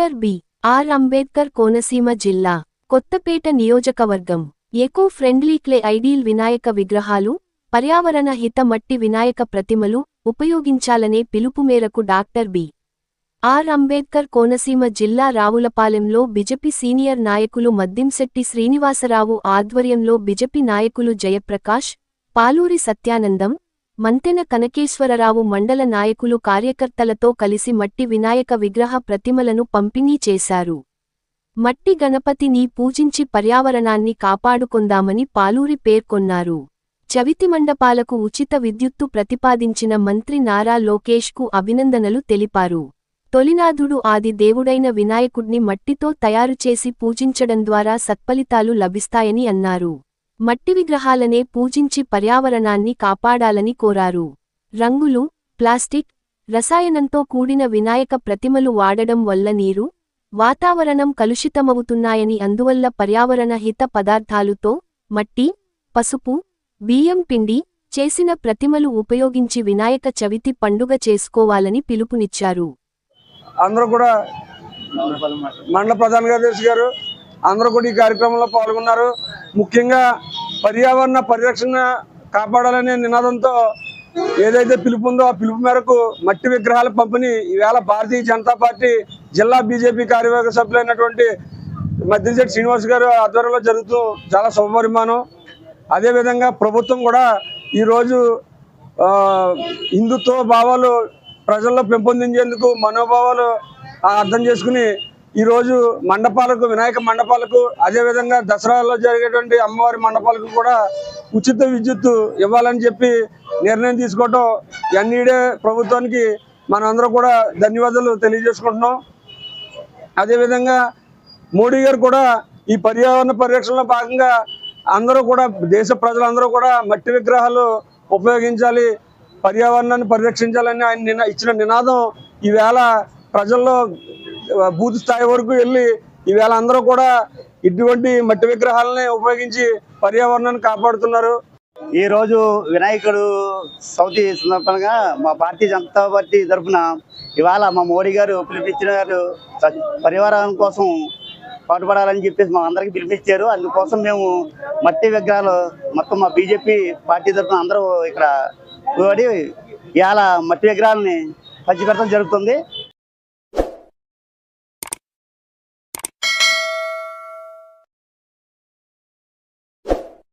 Doctor B. R. Ambedkar Konaseema జిల్లా కొత్తపేట నియోజకవర్గం. Eco friendly clay idol Vinayaka విగ్రహాలు పర్యావరణ హిత మట్టి వినాయక ప్రతిమలు ఉపయోగించాలనే పిలుపు మేరకు doctor B. R. Ambedkar Konaseema జిల్లా రావులపాలెంలో బిజెపి సీనియర్ నాయకులు మద్దింశెట్టి శ్రీనివాసరావు ఆధ్వర్యంలో బిజెపి నాయకులు జయప్రకాష్ పాలూరి సత్యానందం మంతెన కనకేశ్వరరావు మండల నాయకులు కార్యకర్తలతో కలిసి మట్టి వినాయక విగ్రహ ప్రతిమలను పంపిణీ చేశారు. మట్టి గణపతిని పూజించి పర్యావరణాన్ని కాపాడుకొందామని పాలూరి పేర్కొన్నారు. చవితి మండపాలకు ఉచిత విద్యుత్తు ప్రతిపాదించిన మంత్రి నారా లోకేష్కు అభినందనలు తెలిపారు. తొలినాథుడు ఆది దేవుడైన వినాయకుడ్ని మట్టితో తయారుచేసి పూజించడం ద్వారా సత్ఫలితాలు లభిస్తాయని అన్నారు. మట్టి విగ్రహాలనే పూజించి పర్యావరణాన్ని కాపాడాలని కోరారు. రంగులు ప్లాస్టిక్ రసాయనంతో కూడిన వినాయక ప్రతిమలు వాడడం వల్ల నీరు వాతావరణం కలుషితమవుతున్నాయని అందువల్ల పర్యావరణ హిత పదార్థాలుతో మట్టి పసుపు బియ్యం పిండి చేసిన ప్రతిమలు ఉపయోగించి వినాయక చవితి పండుగ చేసుకోవాలని పిలుపునిచ్చారు. అందరూ కూడా మండల ప్రధాన కార్యదర్శి గారు అందరూ కూడా ఈ కార్యక్రమంలో పాల్గొన్నారు. ముఖ్యంగా పర్యావరణ పరిరక్షణ కాపాడాలనే నినాదంతో ఏదైతే పిలుపు ఉందో ఆ పిలుపు మేరకు మట్టి విగ్రహాల పంపిణీ ఈవేళ భారతీయ జనతా పార్టీ జిల్లా బీజేపీ కార్యవర్గ సభ్యులైనటువంటి మద్దిశెట్టి శ్రీనివాస్ గారు ఆధ్వర్యంలో జరుగుతూ చాలా శుభపరిమాణం. అదేవిధంగా ప్రభుత్వం కూడా ఈరోజు హిందుత్వ భావాలు ప్రజల్లో పెంపొందించేందుకు మనోభావాలు ఆ, అర్థం చేసుకుని ఈరోజు మండపాలకు వినాయక మండపాలకు అదేవిధంగా దసరాలో జరిగేటువంటి అమ్మవారి మండపాలకు కూడా ఉచిత విద్యుత్తు ఇవ్వాలని చెప్పి నిర్ణయం తీసుకోవటం ఎన్ఈడే ప్రభుత్వానికి మనందరం కూడా ధన్యవాదాలు తెలియజేసుకుంటున్నాం. అదేవిధంగా మోడీ గారు కూడా ఈ పర్యావరణ పరిరక్షణలో భాగంగా అందరూ కూడా దేశ ప్రజలందరూ కూడా మట్టి విగ్రహాలు ఉపయోగించాలి పర్యావరణాన్ని పరిరక్షించాలని ఆయన నిన ఇచ్చిన నినాదం ఈవేళ ప్రజల్లో బూత్ స్థాయి వరకు వెళ్ళి ఈవేళ అందరూ కూడా ఇటువంటి మట్టి విగ్రహాలని ఉపయోగించి పర్యావరణాన్ని కాపాడుతున్నారు. ఈ రోజు వినాయకుడు చవితి సందర్భంగా మా భారతీయ జనతా పార్టీ తరఫున ఇవాళ మా మోడీ గారు పిలిపించిన గారు పరివారం కోసం పాటుపడాలని చెప్పేసి మా అందరికి పిలిపించారు. అందుకోసం మేము మట్టి విగ్రహాలు మొత్తం మా బీజేపీ పార్టీ తరఫున అందరూ ఇక్కడ కూడి ఇవాళ మట్టి విగ్రహాలని పంచిపెట్టడం జరుగుతుంది.